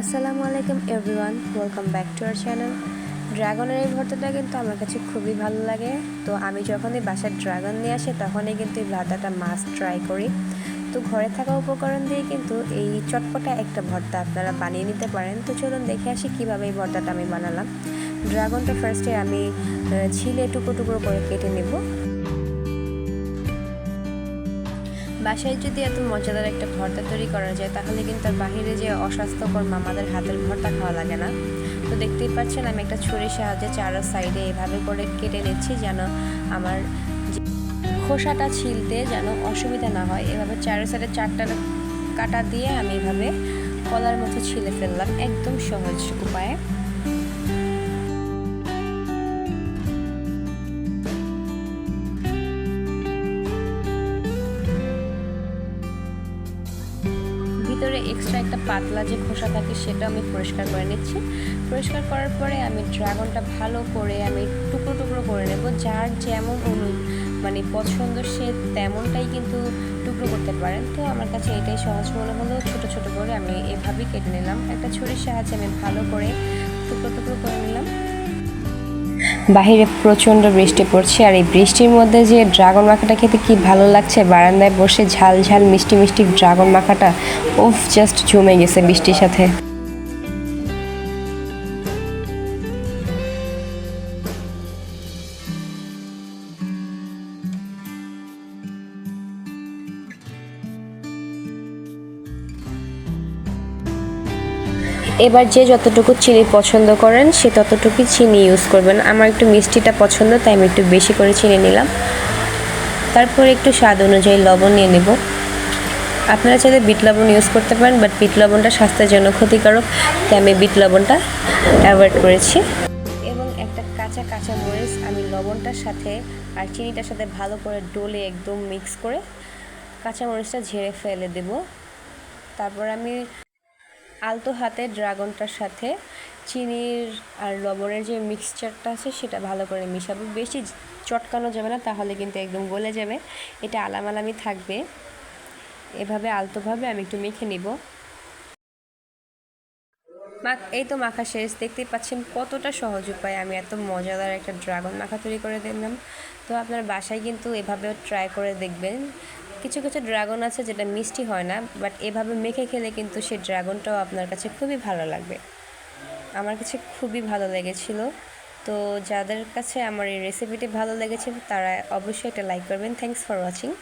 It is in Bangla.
আসসালামু আলাইকুম everyone welcome back to our channel ড্রাগনের এই ভর্তাটা কিন্তু আমার কাছে খুবই ভালো লাগে। তো আমি যখনই বাসায় ড্রাগন নিয়ে আসি, তখনই কিন্তু এই ভর্তাটা মাস্ট ট্রাই করি। তো ঘরে থাকা উপকরণ দিয়ে কিন্তু এই চটপটা একটা ভর্তা আপনারা বানিয়ে নিতে পারেন। তো চলুন দেখে আসি কীভাবে এই ভর্তাটা আমি বানালাম। ড্রাগনটা ফার্স্টে আমি ছিলে টুকরো টুকরো করে কেটে নেব। বাসায় যদি এত মজাদার একটা ভর্তা তৈরি করা যায়, তাহলে কিন্তু আর বাহিরে যে অস্বাস্থ্যকর মামাদের হাতের ভর্তা খাওয়া লাগে না। তো দেখতেই পাচ্ছেন, আমি একটা ছুরির সাহায্যে চারো সাইডে এভাবে করে কেটে নিচ্ছি যেন আমার খোসাটা ছিলতে যেন অসুবিধা না হয়। এভাবে চারো সাইডে চারটা কাটা দিয়ে আমি এভাবে কলার মতো ছিলে ফেললাম একদম সহজ উপায়ে। ভিতরে এক্সট্রা একটা পাতলা যে খোসা থাকে সেটা আমি পরিষ্কার করে নিচ্ছি। পরিষ্কার করার পরে আমি ড্রাগনটা ভালো করে আমি টুকরো টুকরো করে নেব। যার যেমন অনু মানে পছন্দ সে তেমনটাই কিন্তু টুকরো করতে পারেন। তো আমার কাছে এটাই সহজ মনে হলো। ছোট ছোট করে আমি এভাবেই কেটে নিলাম। একটা ছুরির সাহায্যে আমি ভালো করে টুকরো টুকরো করে নিলাম। বাহিরে প্রচণ্ড বৃষ্টি পড়ছে আর এই বৃষ্টির মধ্যে যে ড্রাগন মাখাটা খেতে কি ভালো লাগছে? বারান্দায় বসে ঝাল ঝাল মিষ্টি মিষ্টি ড্রাগন মাখাটা, উফ জাস্ট জমে গেছে বৃষ্টির সাথে। এবার যে যতটুকু চিনি পছন্দ করেন, সে ততটুকুই চিনি ইউজ করবেন। আমার একটু মিষ্টিটা পছন্দ, তাই আমি একটু বেশি করে চিনি নিলাম। তারপর একটু স্বাদ অনুযায়ী লবণ নিয়ে নেব। আপনারা চাইলে বিট লবণ ইউজ করতে পারেন বাট বিট লবণটা স্বাস্থ্যের জন্য ক্ষতিকারক, তাই আমি বিট লবণটা অ্যাভয়েড করেছি। এবং একটা কাঁচা কাঁচা মরিচ আমি লবণটার সাথে আর চিনিটার সাথে ভালো করে ডলে একদম মিক্স করে কাঁচা মরিচটা ঝেড়ে ফেলে দেব। তারপর আমি আলতো হাতে ড্রাগনটার সাথে চিনির আর লবণের যে মিক্সচারটা আছে সেটা ভালো করে মিশাবো। বেশি চটকানো যাবে না, তাহলে কিন্তু একদম গলে যাবে। এটা আলামালামি থাকবে। এভাবে আলতোভাবে আমি একটু মেখে নিব। মা, এই তো মাখা শেষ। দেখতেই পাচ্ছেন কতটা সহজ উপায়। আমি এত মজাদার একটা ড্রাগন মাখা তৈরি করে দিলাম তো আপনার বাসায় কিন্তু এভাবেও ট্রাই করে দেখবেন। কিছু কিছু ড্রাগন আছে যেটা মিষ্টি হয় না বাট এভাবে মেখে খেলে কিন্তু সেই ড্রাগনটাও আপনার কাছে খুবই ভালো লাগবে। আমার কাছে খুবই ভালো লেগেছিল। তো যাদের কাছে আমার এই রেসিপিটি ভালো লেগেছে, তারা অবশ্যই এটা লাইক করবেন। Thanks for watching